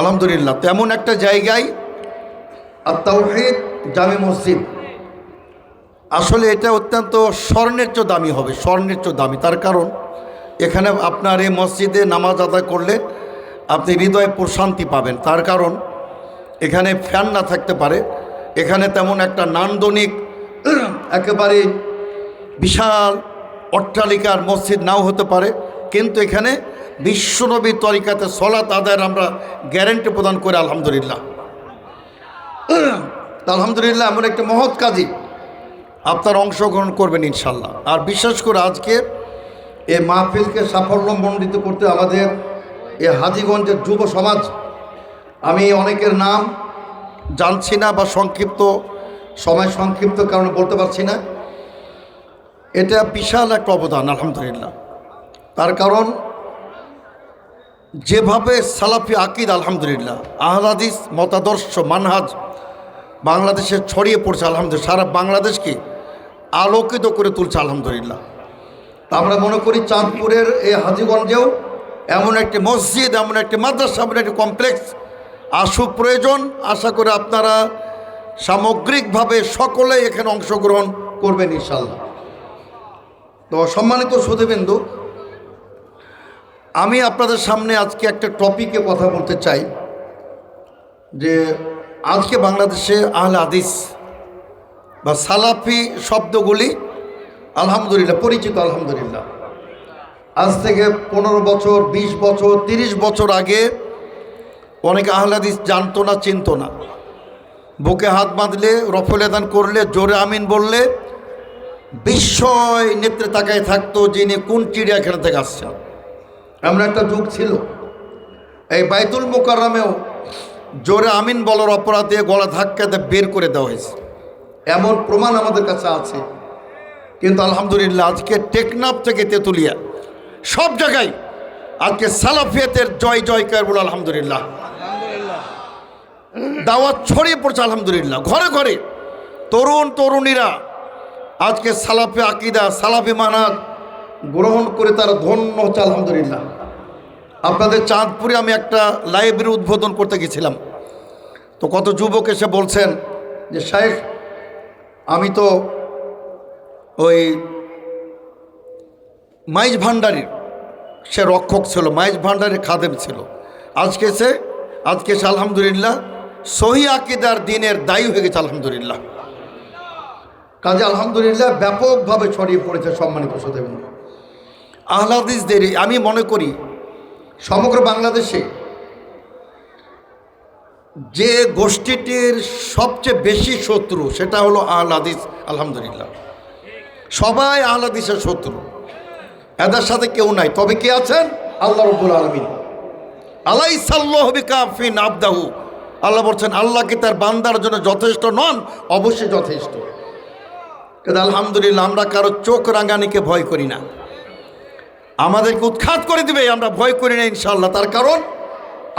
আলহামদুলিল্লাহ, তেমন একটা জায়গায় আর তাওহিদ জামে মসজিদ। আসলে এটা অত্যন্ত স্বর্ণের চেয়ে দামি হবে, স্বর্ণের চেয়ে দামি। তার কারণ, এখানে আপনার এই মসজিদে নামাজ আদায় করলে আপনি হৃদয়ে প্রশান্তি পাবেন। তার কারণ, এখানে ফ্যান না থাকতে পারে। এখানে তেমন একটা নান্দনিক, একেবারে বিশাল অট্টালিকার মসজিদ নাও হতে পারে। কিন্তু এখানে বিশ্বনবী তরিকাতে সলাত আদায়ের আমরা গ্যারেন্টি প্রদান করে, আলহামদুলিল্লাহ। আলহামদুলিল্লাহ, এমন একটা মহৎ কাজী আপনার অংশগ্রহণ করবেন ইনশাল্লাহ। আর বিশেষ করে আজকে এই মাহফিলকে সাফল্যমণ্ডিত করতে আমাদের এ হাজিগঞ্জের যুব সমাজ, আমি অনেকের নাম জানছি না বা সংক্ষিপ্ত, সময় সংক্ষিপ্ত কারণে বলতে পারছি না। এটা বিশাল একটা অবদান, আলহামদুলিল্লাহ। তার কারণ যেভাবে সালাফি আকিদ, আলহামদুলিল্লাহ, আহলাদিস, মতাদর্শ, মানহাজ বাংলাদেশে ছড়িয়ে পড়ছে, আলহামদুলিল্লাহ, সারা বাংলাদেশকে আলোকিত করে তুলছে, আলহামদুলিল্লাহ। তা আমরা মনে করি চাঁদপুরের এই হাজিগঞ্জেও এমন একটি মসজিদ, এমন একটি মাদ্রাসা, এমন একটি কমপ্লেক্স আসুক প্রয়োজন। আশা করে আপনারা সামগ্রিকভাবে সকলে এখানে অংশগ্রহণ করবেন ইনশাল্লাহ তো সম্মানিত সুধীবিন্দু আমি আপনাদের সামনে আজকে একটা টপিকে কথা বলতে চাই, যে আজকে বাংলাদেশে আহলে হাদিস বা সালাফি শব্দগুলি আলহামদুলিল্লাহ, পরিচিত আলহামদুলিল্লাহ। আজ থেকে পনেরো বছর ২০ বছর ৩০ বছর আগে অনেকে আহলাদিস জানতো না, চিনত না। বুকে হাত বাঁধলে রফলেদান করলে, জোরে আমিন বললে, বিস্ময় নেত্রে তাকায় থাকতো যিনি কোন চিড়িয়াখানা থেকে আসছেন। এমন একটা যুগ ছিল। এই বাইতুল মোকাররামেও জোরে আমিন বলার অপরাধে গলা ধাক্কাতে বের করে দেওয়া হয়েছে। এমন প্রমাণ আমাদের কাছে আছে। কিন্তু আলহামদুলিল্লাহ আজকে টেকনাফ থেকে তেঁতুলিয়া, সব জায়গায় আজকে সালাফিয়াতের জয় জয়কার বলে আলহামদুলিল্লাহ। দাওয়াত ছড়িয়ে পড়ছে আলহামদুলিল্লাহ। ঘরে ঘরে তরুণ তরুণীরা আজকে সালাফি আকিদা, সালাফি মানাত গ্রহণ করে তারা ধন্য হচ্ছে আলহামদুলিল্লাহ। আপনাদের চাঁদপুরে আমি একটা লাইব্রেরি উদ্বোধন করতে গেছিলাম। তো কত যুবক এসে বলছেন যে, শেখ, আমি তো ওই মাইজ ভান্ডারির সে রক্ষক ছিল, মাইজ ভান্ডারের খাদেম ছিল। আজকে সে আজকে সে আলহামদুলিল্লাহ সহি আকিদার দিনের দায়ী হয়ে গেছে, আলহামদুলিল্লাহ। কাজে আলহামদুলিল্লাহ ব্যাপকভাবে ছড়িয়ে পড়েছে সম্মানিত সদেবন আহ্লাদিসদের আমি মনে করি, সমগ্র বাংলাদেশে যে গোষ্ঠীটির সবচেয়ে বেশি শত্রু সেটা হলো আহলাদিস, আলহামদুলিল্লাহ। সবাই আহলাদিসের শত্রু। এদের সাথে কেউ নাই। তবে কে আছেন? আল্লাহ রব্বুল আলমিন। আলাই সাল্লাহ আবদাহু। আল্লাহ বলছেন আল্লাহকে তার বান্দার জন্য যথেষ্ট নন? অবশ্যই যথেষ্ট। আলহামদুলিল্লাহ, আমরা কারও চোখ রাঙানিকে ভয় করি না। আমাদেরকে উৎখাত করে দিবে, আমরা ভয় করি না ইনশাল্লাহ তার কারণ,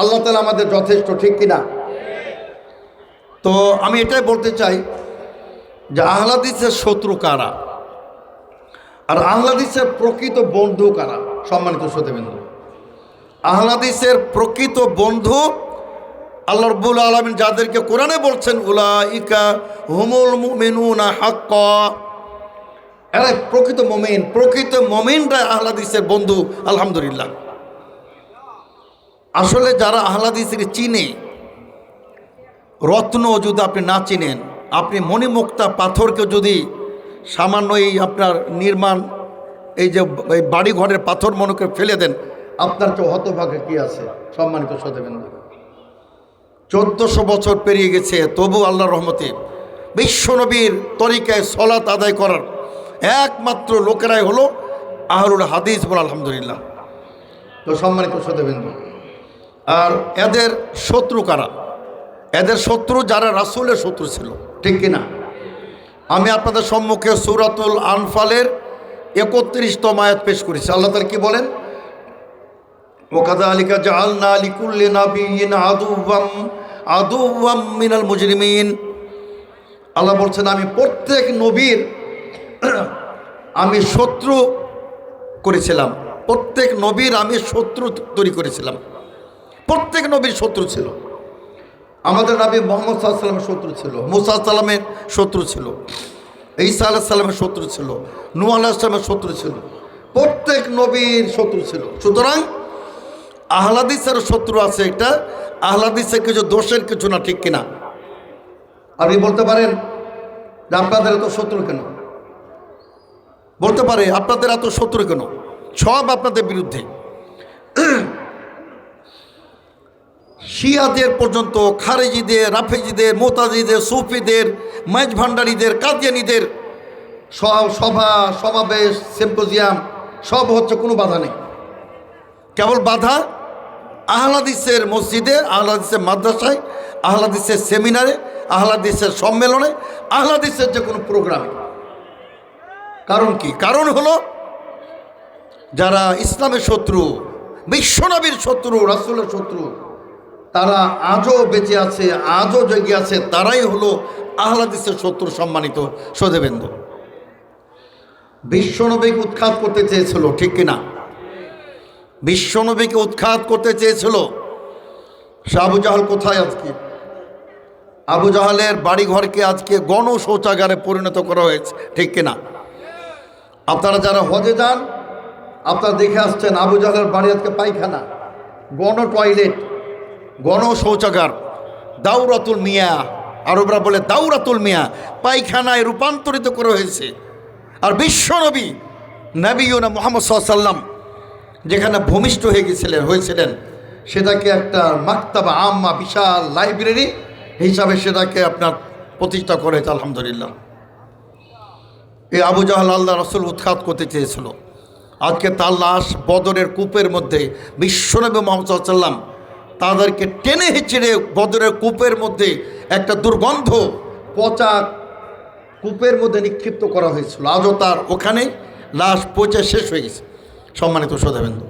আল্লাহ তালা আমাদের যথেষ্ট, ঠিক কিনা তো আমি এটাই বলতে চাই যে আহ্লাদিসের শত্রু কারা? আর আহ্লাদিসের প্রকৃত বন্ধু কারা? সম্মানিত সত্যবিন্দু আহ্লাদিসের প্রকৃত বন্ধু আল্লাহ রব্বুল আলমিন যাদেরকে কোরআনে বলছেন উলা ইকা হুমুল মুমিনুনা হাক্ক। এরা প্রকৃত মমিন, প্রকৃত মমিনরা আহ্লাদিসের বন্ধু, আলহামদুলিল্লাহ। আসলে যারা আহ্লাদিসের চিনে, রত্ন যদি আপনি না চিনেন, আপনি মণিমুক্তা পাথরকে যদি সামান্য এই আপনার নির্মাণ, এই যে এই বাড়ি ঘরের পাথর মনে করে ফেলে দেন, আপনার তো হতভাগে কি আছে? সম্মানিত সদেবেন্দ্র চোদ্দশো বছর পেরিয়ে গেছে, তবু আল্লাহ রহমতে, বিশ্বনবীর তরিকায় সলাত আদায় করার একমাত্র লোকেরাই হলো আহরুল হাদিস বল আলহামদুলিল্লাহ। তো সম্মানিত সদেবেন্দ্র আর এদের শত্রু কারা? এদের শত্রু যারা রাসুলের শত্রু ছিল ঠিক কিনা? আমি আপনাদের সম্মুখে সুরাতুল আনফালের একত্রিশতম আয়াত পেশ করেছি। আল্লাহ তালা কি বলেন? ওকাদা আলিকা জাহালনা আলিকুল্লি আদুওয়াম মিনাল মুজরিমিন। আল্লাহ বলছেন আমি প্রত্যেক নবীর আমি শত্রু করেছিলাম। প্রত্যেক নবীর আমি শত্রু তৈরি করেছিলাম। প্রত্যেক নবীর শত্রু ছিল। আমাদের নবী মোহাম্মদ সাল্লামের শত্রু ছিল। মুসা সাল্লামের শত্রু ছিল। ঈসা আলাহ সাল্লামের শত্রু ছিল। নূ আলাহিসামের শত্রু ছিল। প্রত্যেক নবীর শত্রু ছিল। সুতরাং আহ্লাদিসের শত্রু আছে একটা। আহ্লাদিসের কিছু দোষের কিছু না, ঠিক কিনা? আপনি বলতে পারেন যে আপনাদের এত শত্রু কেন? বলতে পারে, আপনাদের এত শত্রু কেন? সব আপনাদের বিরুদ্ধে। শিয়াদের পর্যন্ত, খারেজিদের, রাফেজিদের, মোতাজিদের, সুফিদের, মাইজ ভান্ডারীদের, কাদিয়ানিদের সব সভা, সমাবেশ, সিম্পোজিয়াম, সব হচ্ছে কোনো বাধা নেই। কেবল বাধা, আহলাদিসের মসজিদে, আহলাদিসের মাদ্রাসায়, আহলাদিসের সেমিনারে, আহলাদিসের সম্মেলনে, আহলাদিসের যে কোনো প্রোগ্রামে। কারণ কি? কারণ হলো যারা ইসলামের শত্রু বিশ্বনবীর শত্রু, রাসুলের শত্রু, তারা আজও বেঁচে আছে, আজও জেগে আছে, তারাই হলো আহলাদিসের শত্রু সম্মানিত সদেবেন্দ্র বিশ্বনবীকে উৎখাত করতে চেয়েছিল, ঠিক কিনা? বিশ্বনবীকে উৎখাত করতে চেয়েছিল। আবু জাহাল কোথায় আজকে? আবু জাহালের বাড়িঘরকে আজকে গণ শৌচাগারে পরিণত করা হয়েছে, ঠিক কিনা? আপনারা যারা হজে যান, আপনারা দেখে আসছেন আবু জাহালের বাড়ি আজকে পায়খানা, গণ টয়লেট, গণ শৌচাগার দাউরাতুল মিয়া, আরবরা বলে দাউরাতুল মিয়া, পায়খানায় রূপান্তরিত করা হয়েছে। আর বিশ্বনবী নবীনা মোহাম্মদ সাল্লাম যেখানে ভূমিষ্ঠ হয়ে গেছিলেন, হয়েছিলেন, সেটাকে একটা মাক্তাবা আম্মা বিশাল লাইব্রেরি হিসাবে সেটাকে আপনার প্রতিষ্ঠা করেছে, আলহামদুলিল্লাহ। এই আবু জাহাল আল্লাহ রসুল উৎখাত করতে চেয়েছিল। আজকে তার লাশ বদরের কূপের মধ্যে বিশ্বনবী মোহাম্মদ সাল্লাম তাদেরকে টেনে হেঁচড়ে বদরের কূপের মধ্যে একটা দুর্গন্ধ পচা কূপের মধ্যে নিক্ষিপ্ত করা হয়েছিল। আজও তার ওখানে লাশ পচে শেষ হয়ে গেছে। সম্মানিত সদাবেন্দু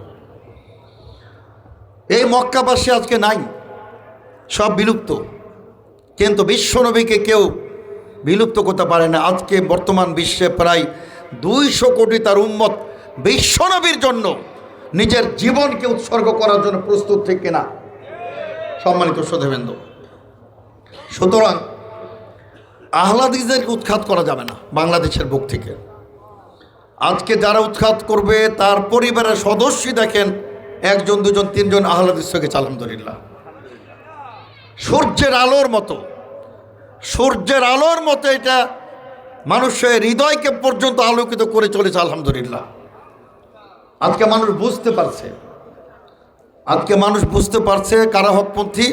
এই মক্কাবাসী আজকে নাই, সব বিলুপ্ত। কিন্তু বিশ্বনবীকে কেউ বিলুপ্ত করতে পারে না। আজকে বর্তমান বিশ্বে প্রায় দুইশো কোটি তার উম্মত বিশ্বনবীর জন্য নিজের জীবনকে উৎসর্গ করার জন্য প্রস্তুত থেকে না সম্মানিত সদেবেন্দ্র সুতরাং আহ্লাদিসদেরকে উৎখাত করা যাবে না বাংলাদেশের বুক থেকে। আজকে যারা উৎখাত করবে, তার পরিবারের সদস্যই দেখেন একজন, দুজন, তিনজন আহ্লাদিস থেকে আলহামদুলিল্লাহ সূর্যের আলোর মতো সূর্যের আলোর মতো এটা মানুষের হৃদয়কে পর্যন্ত আলোকিত করে চলেছে, আলহামদুলিল্লাহ। আজকে মানুষ বুঝতে পারছে। আজকে মানুষ বুঝতে পারছে কারা হকপন্থী,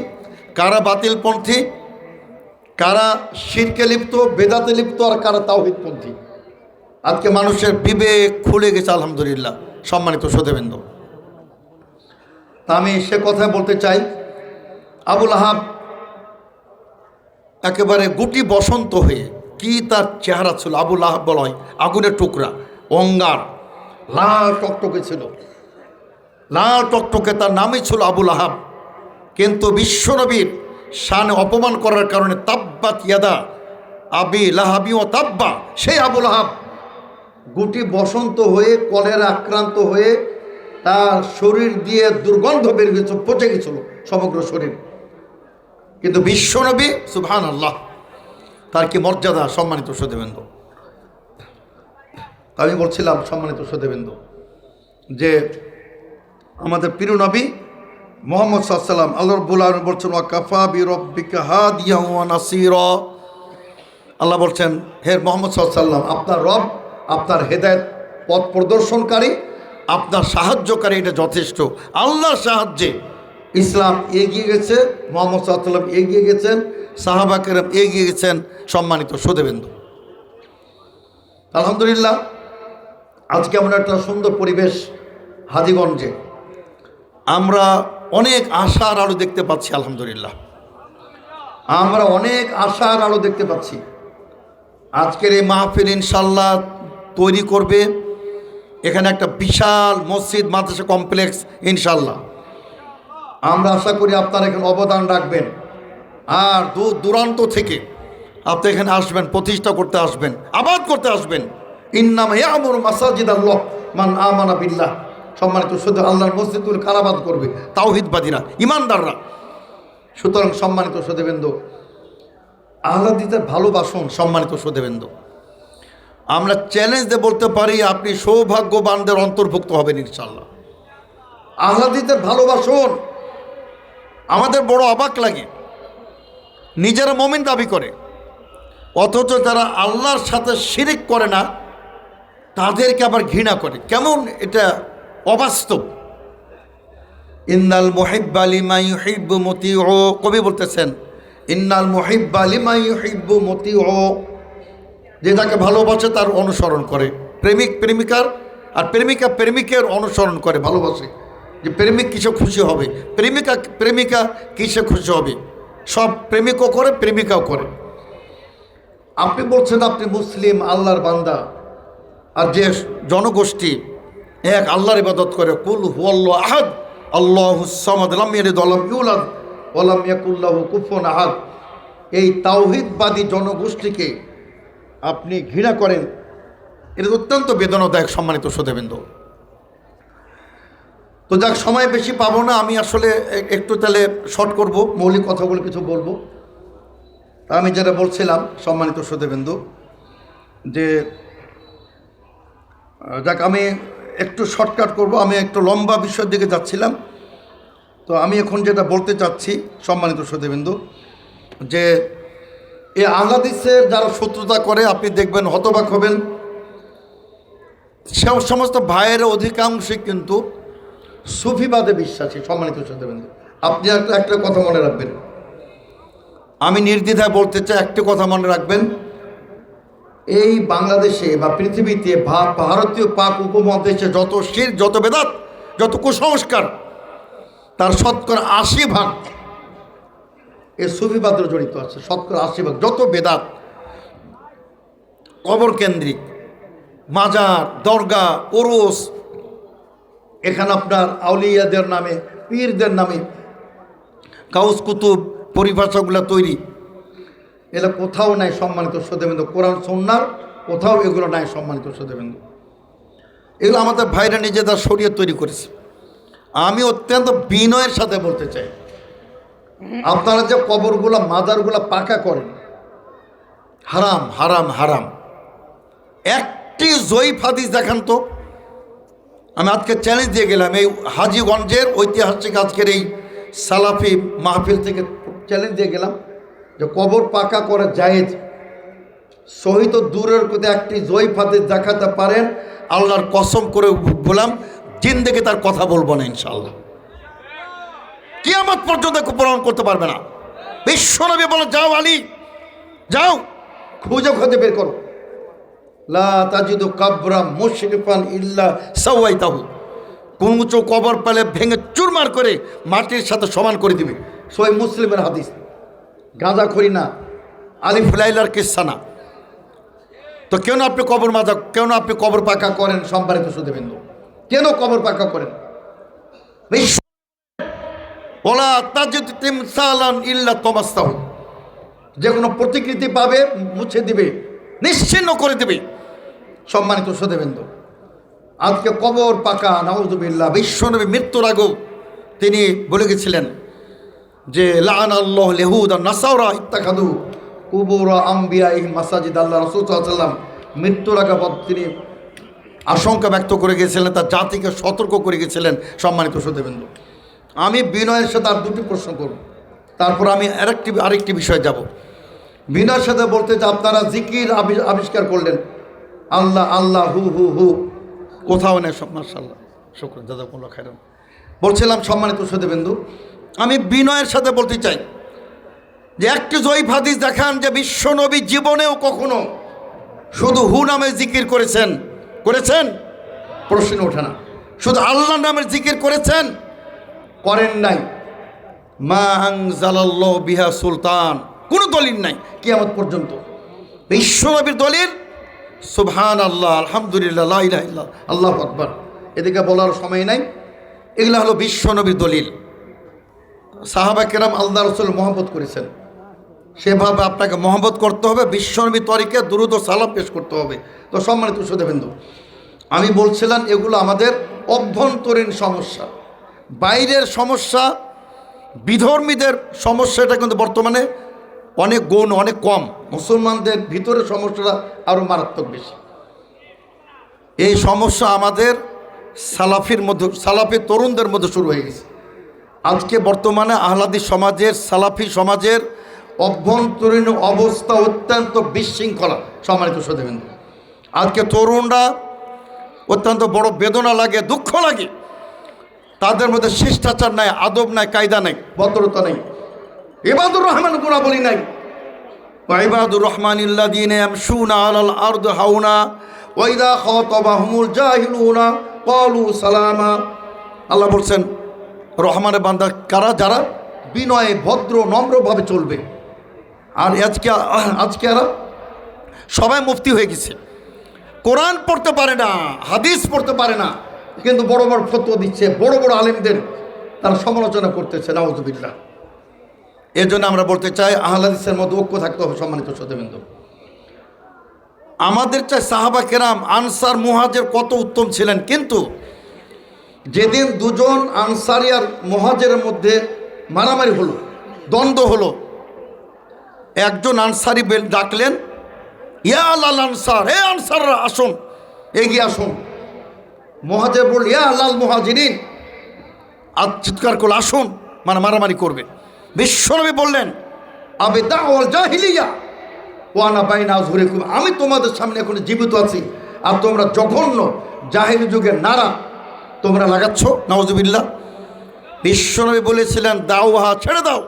কারা বাতিলপন্থী, কারা শিরকে লিপ্ত, বেদাতে লিপ্ত আর কারা তাওহিদপন্থী। আজকে মানুষের বিবেক খুলে গেছে, আলহামদুলিল্লাহ। সম্মানিত সদেবেন্দ্র তা আমি সে কথা বলতে চাই। আবুল আহাব একেবারে গুটি বসন্ত হয়ে কি তার চেহারা ছিল? আবুল আহাব বলা হয় আগুনের টুকরা, অঙ্গার, লাল টকটকে ছিল। লাল টকটকে তার নামই ছিল আবুল আহাব কিন্তু বিশ্বনবীর শানে অপমান করার কারণে তাব্বা ইয়াদা, আবি লাহাবি ও তাব্বা, সেই আবুল আহাব গুটি বসন্ত হয়ে, কলের আক্রান্ত হয়ে তার শরীর দিয়ে দুর্গন্ধ বের গেছিল পচে গেছিল সমগ্র শরীর। কিন্তু বিশ্বনবী সুবহান আল্লাহ তার কি মর্যাদা, সম্মানিত সদেবেন্দ্র আমি বলছিলাম, সম্মানিত সদেবেন্দ্র যে আমাদের প্রিয় নবী মোহাম্মদ সাল্লাম আল্লাহ বলছেন, ওয়াকাফা বি রব্বিকা হাদিয়া ওয়া নাসিরা। আল্লাহ বলছেন, হে মোহাম্মদ সাল্লাম আপনার রব, আপনার হেদায়ত পথ প্রদর্শনকারী, আপনার সাহায্যকারী এটা যথেষ্ট। আল্লাহর সাহায্যে ইসলাম এগিয়ে গেছে, মোহাম্মদ সাল্লাম এগিয়ে গেছেন, সাহাবাকেরাম এগিয়ে গেছেন সম্মানিত সুদেবেন্দু আলহামদুলিল্লাহ, আজকে আমরা একটা সুন্দর পরিবেশ হাজিগঞ্জে। আমরা অনেক আশার আলো দেখতে পাচ্ছি, আলহামদুলিল্লাহ। আমরা অনেক আশার আলো দেখতে পাচ্ছি। আজকের এই মাহফিল ইনশাল্লাহ তৈরি করবে। এখানে একটা বিশাল মসজিদ, মাদ্রাসা কমপ্লেক্স ইনশাল্লাহ আমরা আশা করি আপনারা এখানে অবদান রাখবেন। আর দূর দূরান্ত থেকে আপনি এখানে আসবেন, প্রতিষ্ঠা করতে আসবেন, আবাদ করতে আসবেন। ইন্নাম ইয়ামুর মাসাজিদ আল্লাহ মান আমানা বিল্লাহ। সম্মানিত শুধু আল্লাহর মসজিদুল কারাবাদ করবে? তাওহিদবাদীরা, ইমানদাররা। সুতরাং সম্মানিত সুদেবেন্দু আহ্লাদিদের ভালোবাসুন সম্মানিত সুদেবেন্দু আমরা চ্যালেঞ্জ দিয়ে বলতে পারি, আপনি সৌভাগ্যবানদের অন্তর্ভুক্ত হবেন ইনশাল্লাহ আহ্লাদিদের ভালোবাসুন। আমাদের বড় অবাক লাগে। নিজেরা মমিন দাবি করে। অথচ যারা আল্লাহর সাথে শিরিক করে না, তাদেরকে আবার ঘৃণা করে। কেমন এটা অবাস্তব। ইন্নাল মোহিব্বালি মাই মতি ও কবি বলতেছেন, ইন্নাল মোহিব্বালি মাই মতি ও যে তাকে ভালোবাসে তার অনুসরণ করে। প্রেমিক প্রেমিকার আর প্রেমিকা প্রেমিকের অনুসরণ করে, ভালোবাসে। যে প্রেমিক কিসে খুশি হবে? প্রেমিকা প্রেমিকা কিসে খুশি হবে? সব প্রেমিকও করে, প্রেমিকাও করে। আপনি বলছেন আপনি মুসলিম, আল্লাহর বান্দা। আর যে জনগোষ্ঠী এক আল্লাহর ইবাদত করে, কুল আহাদ, আল্লাহ ওয়া লাম ইয়াকুল আহাদ। এই তাওহিদবাদী জনগোষ্ঠীকে আপনি ঘৃণা করেন। এটা অত্যন্ত বেদনাদায়ক সম্মানিত শ্রোতাবৃন্দ। তো যাক, সময় বেশি পাবো না, আমি আসলে একটু তাহলে শর্ট করব, মৌলিক কথাগুলো কিছু বলব। আমি যেটা বলছিলাম, সম্মানিত শ্রোতাবৃন্দ, যে যাক, আমি একটু শর্টকাট করব, আমি একটু লম্বা বিষয়ের দিকে যাচ্ছিলাম। তো আমি এখন যেটা বলতে চাচ্ছি, সম্মানিত শ্রোতাবৃন্দু, যে এই আহ্লাদিসের যারা শত্রুতা করে, আপনি দেখবেন, হতবাক হবেন। সে, সমস্ত ভাইয়ের অধিকাংশই কিন্তু সুফিবাদে বিশ্বাসী, সম্মানিত শ্রোতাবৃন্দু। আপনি একটা কথা মনে রাখবেন। আমি নির্দ্বিধায় বলতে চাই, একটা কথা মনে রাখবেন। এই বাংলাদেশে বা পৃথিবীতে ভারতীয় পাক উপমহাদেশে যত শির, যত বেদাত, যত কুসংস্কার, তার শতকরা আশি ভাগ এ সুফিবাদের জড়িত আছে। শতকরা আশি ভাগ। যত বেদাত, কবর কেন্দ্রিক, মাজার দরগা ওরস এখানে আপনার আউলিয়াদের নামে, পীরদের নামে কাউস কুতুব পরিভাষাগুলো তৈরি। এগুলো কোথাও নাই সম্মানিত সদেবেন্দ্র কোরআন সন্ন্যার কোথাও এগুলো নাই সম্মানিত সদেবেন্দ্র এগুলো আমাদের ভাইরা নিজেদের শরীর তৈরি করেছে। আমি অত্যন্ত বিনয়ের সাথে বলতে চাই, আপনারা যে কবরগুলো মাজারগুলো পাকা করেন, হারাম হারাম হারাম। একটি জয়ীফ হাদিস দেখান তো। আমি আজকে চ্যালেঞ্জ দিয়ে গেলাম, এই হাজিগঞ্জের ঐতিহাসিক আজকের এই সালাফি মাহফিল থেকে চ্যালেঞ্জ দিয়ে গেলাম যে কবর পাকা করা জায়েজ। শহীদ দূরের কোথাও একটি জয়ীফ হাদিস দেখাতে পারেন, আল্লাহর কসম করে বললাম জিন্দেকে তার কথা বলব না ইনশাল্লাহ কিয়ামত পর্যন্ত প্রমাণ করতে পারবে না। বিশ্বনবী বলে, যাও আলী, যাও, খুঁজে খুঁজে বের করো। লা তাজিদু কাবরা মুশরিফান ইল্লা সাওয়াইতাহু। কোন উঁচু কবর পেলে ভেঙে চুরমার করে মাটির সাথে সমান করে দিবে। সই মুসলিমের হাদিস। গাঁজা খড়ি না। আলিফ লাইলার কিসা তো কেন আপনি কবর মাজা কেন আপনি কবর পাকা করেন সম্পাদিত সুদেবেন্দু কেন কবর পাকা করেন? ওলা তাজিদ তিমসালান ইল্লা তমাস্তাহু যে কোনো প্রতিকৃতি পাবে, মুছে দিবে, নিশ্চিন্ন করে দেবে। সম্মানিত সদেবেন্দ্র আজকে কবর পাকা নওয়াজুবিল্লাহ বিশ্বনবী মৃত্যুর আগেও তিনি বলে গেছিলেন যে লান আল্লাহ লেহুদ আর নাসাউরা ইত্তাখাদু কুবুর আম্বিয়া এই মাসাজিদ, আল্লাহ রসুল্লাম মৃত্যুর আগে পর তিনি আশঙ্কা ব্যক্ত করে গিয়েছিলেন তার জাতিকে সতর্ক করে গেছিলেন, সম্মানিত সদেবেন্দ্র আমি বিনয়ের সাথে আর দুটি প্রশ্ন করব। তারপর আমি আরেকটি আরেকটি বিষয়ে যাব। বিনয়ের সাথে বলতে যে, আপনারা জিকির আবিষ্কার করলেন। আল্লাহ আল্লাহ, হু হু হু। কোথাও নেই সব মার্শাল্লাহ শুক্র দাদা খাইরাম বলছিলাম সম্মানিত সদেবেন্দু আমি বিনয়ের সাথে বলতে চাই যে একটি জয়ীফ হাদিস দেখান যে বিশ্বনবী জীবনেও কখনো শুধু হু নামে জিকির করেছেন। করেছেন? প্রশ্ন ওঠে না। শুধু আল্লাহ নামের জিকির করেছেন? করেন নাই। মা আংজালাল্লাহ বিহা সুলতান। কোনো দলিল নাই, কিয়ামত পর্যন্ত। বিশ্বনবীর দলিল সুবহান আল্লাহ আলহামদুলিল্লাহ আল্লাহ আকবর। এদিকে বলার সময় নাই। এগুলো হলো বিশ্বনবীর দলিল। সাহাবা কেরাম আল্লাহ রসুল মহব্বত করেছেন। সেভাবে আপনাকে মহব্বত করতে হবে বিশ্বনবী তরিকে দ্রুত সালাম পেশ করতে হবে। তো সম্মানিত সুদেবেন্দু আমি বলছিলাম এগুলো আমাদের অভ্যন্তরীণ সমস্যা। বাইরের সমস্যা, বিধর্মীদের সমস্যাটা কিন্তু বর্তমানে অনেক গুণ, অনেক কম। মুসলমানদের ভিতরে সমস্যাটা আরও মারাত্মক বেশি। এই সমস্যা আমাদের সালাফির মধ্যে, সালাফি তরুণদের মধ্যে শুরু হয়ে গেছে। আজকে বর্তমানে আহলাদি সমাজের, সালাফি সমাজের অভ্যন্তরীণ অবস্থা অত্যন্ত বিশৃঙ্খলা, সম্মানিত সদেবেন আজকে তরুণরা অত্যন্ত বড় বেদনা লাগে, দুঃখ লাগে। তাদের মধ্যে শিষ্টাচার নাই, আদব নাই, কায়দা নাই, ভদ্রতা নেই। ইবাদুর রহমান গুণাবলী নাই। ইবাদুর রহমান ইল্লাদিন ইয়ামশুনা আলাল আরদ হাউনা ওয়াইদা খাতাবাহুমুল জাহিলুনা ক্বালু সালামা। আল্লাহ বলছেন, রহমানের বান্দা কারা, যারা বিনয়ে ভদ্র, নম্রভাবে চলবে। আর আজকে আজকে আর সবাই মুফতি হয়ে গেছে। কোরআন পড়তে পারে না, হাদিস পড়তে পারে না, কিন্তু বড় বড় ফতোয়া দিচ্ছে, বড় বড় আলেমদের তারা সমালোচনা করতেছে, নাউজুবিল্লাহ। এর জন্য আমরা বলতে চাই আহলাদিসের মধ্যে ঐক্য থাকতে হবে সম্মানিত সত্যবিন্দু আমাদের চাই সাহাবা কেরাম, আনসার, মুহাজের কত উত্তম ছিলেন, কিন্তু যেদিন দুজন আনসারি আর মহাজের মধ্যে মারামারি হলো, দ্বন্দ্ব হলো, একজন আনসারি বেল ডাকলেন, ইয়া আল্লাহ আনসার, হে আনসাররা, আসুন, এগিয়ে আসুন। মহাজের বলল ইয়া আল্লাহ মহাজিরিন। আর চিৎকার করলে, আসুন। মানে মারামারি করবে। বিশ্বনবী বললেন, আবে দাওয়াল জাহিলিয়া, ওয়ানা বাইনা ঝুরেকুম আমি তোমাদের সামনে এখন জীবিত আছি আর তোমরা জঘন্য জাহিলি যুগের নারা তোমরা লাগাচ্ছ নওয়াজবিল্লা বিশ্বনবী বলেছিলেন দাওহা ছেড়ে দাও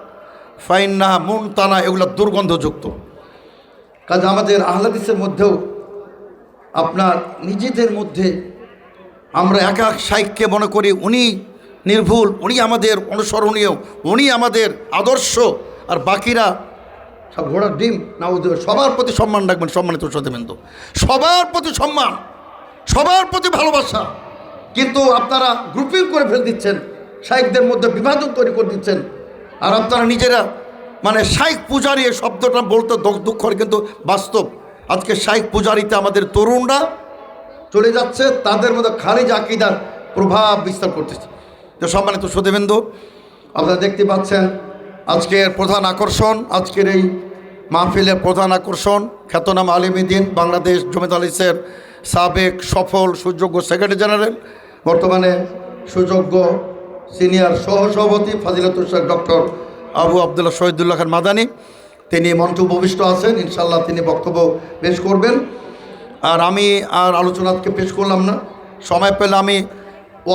ফাইন্না মুন টানা এগুলো দুর্গন্ধযুক্ত। কাজে আমাদের আহলাদিসের মধ্যেও আপনার নিজেদের মধ্যে আমরা এক এক সাইককে মনে করি, উনি নির্ভুল, উনি আমাদের অনুসরণীয়, উনি আমাদের আদর্শ। আর বাকিরা সব ঘোড়ার ডিম, না সবার প্রতি সম্মান রাখবেন, সম্মানিত সদেবেন্দ্র সবার প্রতি সম্মান, সবার প্রতি ভালোবাসা। কিন্তু আপনারা গ্রুপিং করে ফেলে দিচ্ছেন শাইকদের মধ্যে বিভাজন তৈরি করে দিচ্ছেন। আর আপনারা নিজেরা মানে শাইক পূজারি এই শব্দটা বলতে দুঃখ দুঃখ কিন্তু বাস্তব। আজকে শাইক পূজারিতে আমাদের তরুণরা চলে যাচ্ছে, তাদের মধ্যে খারিজ আকিদার প্রভাব বিস্তার করতেছে। তো সম্মানিত সুদেবেন্দু আপনারা দেখতে পাচ্ছেন আজকের প্রধান আকর্ষণ, আজকের এই মাহফিলের প্রধান আকর্ষণ, খ্যাতনাম আলিমুদ্দিন, বাংলাদেশ জমিত আলিসের সাবেক সফল সুযোগ্য সেক্রেটারি জেনারেল, বর্তমানে সুযোগ্য সিনিয়র সহসভাপতি ফাজিলাতুল শেখ ডক্টর আবু আবদুল্লাহ শহীদুল্লাহ খান মাদানী, তিনি মঞ্চ উপবিষ্ট আছেন ইনশাল্লাহ তিনি বক্তব্য পেশ করবেন। আর আমি আর আলোচনাকে পেশ করলাম না, সময় পেলে আমি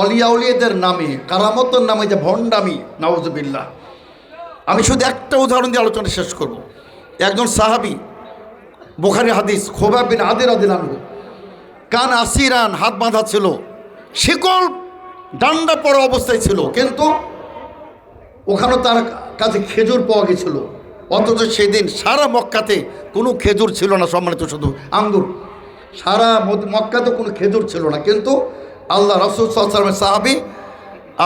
অলিয়াউলিয়াদের নামে, কারামতের নামে যে ভণ্ডামি নওয়াজবিল্লাহ আমি শুধু একটা উদাহরণ দিয়ে আলোচনা শেষ করব। একজন সাহাবি, বোখারি হাদিস খোবা বিন আদির আদিল কান আসিরান, হাত বাঁধা ছিল, শিকল ডান্ডা পড়া অবস্থায় ছিল, কিন্তু ওখানে তার কাছে খেজুর পাওয়া গেছিল। অথচ সেদিন সারা মক্কাতে কোনো খেজুর ছিল না, সম্মানিত শুধু আঙ্গুর। সারা মক্কাতে কোনো খেজুর ছিল না, কিন্তু আল্লাহ রসুল সাল্লামের সাহাবি,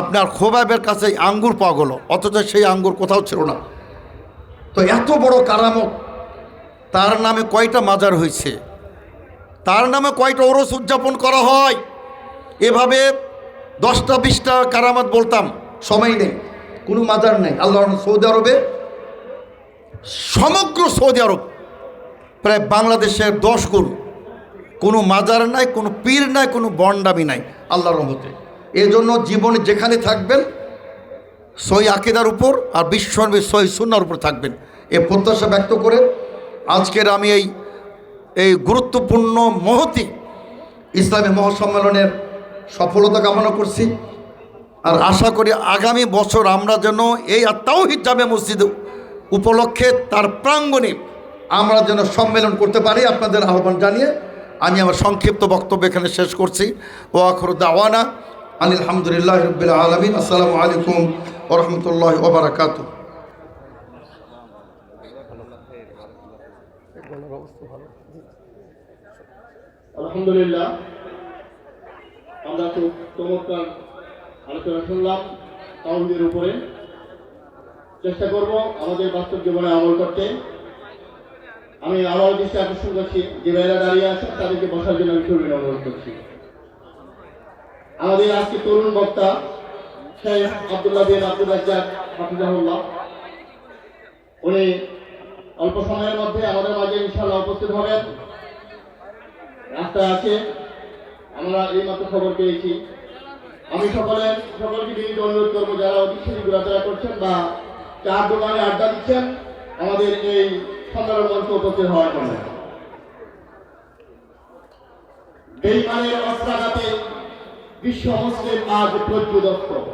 আপনার খোবাবের কাছে আঙ্গুর পাওয়া গেলো, অথচ সেই আঙ্গুর কোথাও ছিল না। তো এত বড় কারামত, তার নামে কয়টা মাজার হয়েছে? তার নামে কয়টা ওরস উদযাপন করা হয়? এভাবে দশটা, বিশটা কারামত বলতাম, সময় নেই, কোনো মাজার নেই। আল্লাহ সৌদি আরবে, সমগ্র সৌদি আরব, প্রায় বাংলাদেশের দশ গুণ, কোনো মাজার নাই, কোনো পীর নাই, কোনো বন্ডামি নাই। আল্লাহর রহমতে। এই জন্য জীবনে যেখানে থাকবেন সই আকিদার উপর আর বিশ্বনবী সই সুন্নার উপর থাকবেন। এ প্রত্যাশা ব্যক্ত করে আজকের আমি এই এই গুরুত্বপূর্ণ মহতি ইসলামী মহাসম্মেলনের সফলতা কামনা করছি। আর আশা করি আগামী বছর আমরা যেন এই তাওহিদ জামে মসজিদ উপলক্ষে তার প্রাঙ্গণে আমরা যেন সম্মেলন করতে পারি। আপনাদের আহ্বান জানিয়ে আমি আমার সংক্ষিপ্ত বক্তব্য এখানে শেষ করছি। ও আখর দাওয়ানা আলহামদুলিল্লাহ রবিল আলমিন। আসসালামু আলাইকুম ওরহমতুল্লাহ ওবরাকাতু আলহামদুলিল্লাহ, আমরা খুব চমৎকার আলোচনা শুনলাম। তাওহিদের উপরে চেষ্টা করব আমাদের বাস্তব জীবনে আমল করতে। আমি আবার দৃষ্টি আকর্ষণ করছি, যে ভাইরা দাঁড়িয়ে আছে তাদেরকে বসার জন্য আমি শরীর অনুরোধ করছি। আমাদের আজকে তরুণ বক্তা, শেখ আব্দুল্লাহ বিন আব্দুল রাজ্জাক হাফিজাহুল্লাহ। উনি অল্প সময়ের মধ্যে আমাদের মাঝে ইনশাআল্লাহ উপস্থিত হবেন। রাস্তায় আছে, আমরা এই মাত্র খবর পেয়েছি। আমি সকলে সকলকে বিনীত অনুরোধ করব, যারা অধিক ঘোরাফেরা করছেন বা চার দোকানে আড্ডা দিচ্ছেন, আমাদের এই সম্মেলন মঞ্চে উপস্থিত হওয়ার জন্য বেইমানের অস্ত্রাঘাতে বিশ্ব মুসলিম আজ প্রজ্বুদত্ত